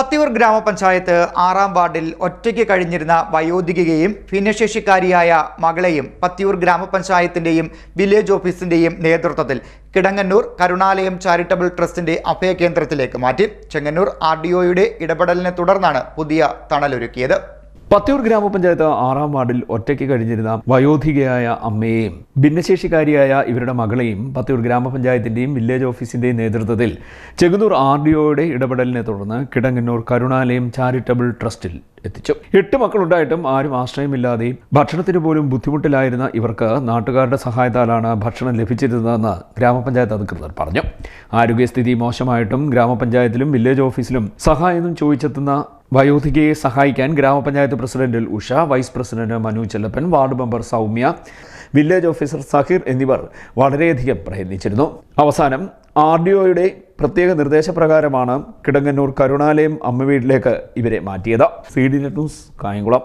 പത്തിയൂർ ഗ്രാമപഞ്ചായത്ത് ആറാം വാർഡിൽ ഒറ്റയ്ക്ക് കഴിഞ്ഞിരുന്ന വയോധികയെയും ഭിന്നശേഷിക്കാരിയായ മകളെയും പത്തിയൂർ ഗ്രാമപഞ്ചായത്തിന്റെയും വില്ലേജ് ഓഫീസിന്റെയും നേതൃത്വത്തിൽ കിടങ്ങന്നൂർ കരുണാലയം ചാരിറ്റബിൾ ട്രസ്റ്റിന്റെ അഭയകേന്ദ്രത്തിലേക്ക് മാറ്റി. ചെങ്ങന്നൂർ ആർ ഇടപെടലിനെ തുടർന്നാണ് പുതിയ തണലൊരുക്കിയത്. പത്തിയൂർ ഗ്രാമപഞ്ചായത്ത് ആറാം വാർഡിൽ ഒറ്റയ്ക്ക് കഴിഞ്ഞിരുന്ന വയോധികയായ അമ്മയെയും ഭിന്നശേഷിക്കാരിയായ ഇവരുടെ മകളെയും പത്തിയൂർ ഗ്രാമപഞ്ചായത്തിന്റെയും വില്ലേജ് ഓഫീസിന്റെയും നേതൃത്വത്തിൽ ചെകുന്നൂർ ആർ ഡി ഒയുടെ ഇടപെടലിനെ തുടർന്ന് കിടങ്ങന്നൂർ കരുണാലയം ചാരിറ്റബിൾ ട്രസ്റ്റിൽ എത്തിച്ചു. എട്ട് മക്കളുണ്ടായിട്ടും ആരും ആശ്രയമില്ലാതെയും ഭക്ഷണത്തിന് പോലും ബുദ്ധിമുട്ടിലായിരുന്ന ഇവർക്ക് നാട്ടുകാരുടെ സഹായത്താലാണ് ഭക്ഷണം ലഭിച്ചിരുന്നതെന്ന് ഗ്രാമപഞ്ചായത്ത് അധികൃതർ പറഞ്ഞു. ആരോഗ്യസ്ഥിതി മോശമായിട്ടും ഗ്രാമപഞ്ചായത്തിലും വില്ലേജ് ഓഫീസിലും സഹായം ചോദിച്ചെത്തുന്ന വയോധികയെ സഹായിക്കാൻ ഗ്രാമപഞ്ചായത്ത് president Usha vice president Manu Chellappan ward member Soumya village officer Sahir എന്നിവർ വളരെയധികം പ്രയത്നിച്ചിരുന്നു. അവസാനം ആർ ഡി ഒയുടെ പ്രത്യേക നിർദ്ദേശപ്രകാരമാണ് കിടങ്ങന്നൂർ കരുണാലയം അമ്മ വീട്ടിലേക്ക് ഇവരെ മാറ്റിയത്. C D news Kayamkulam.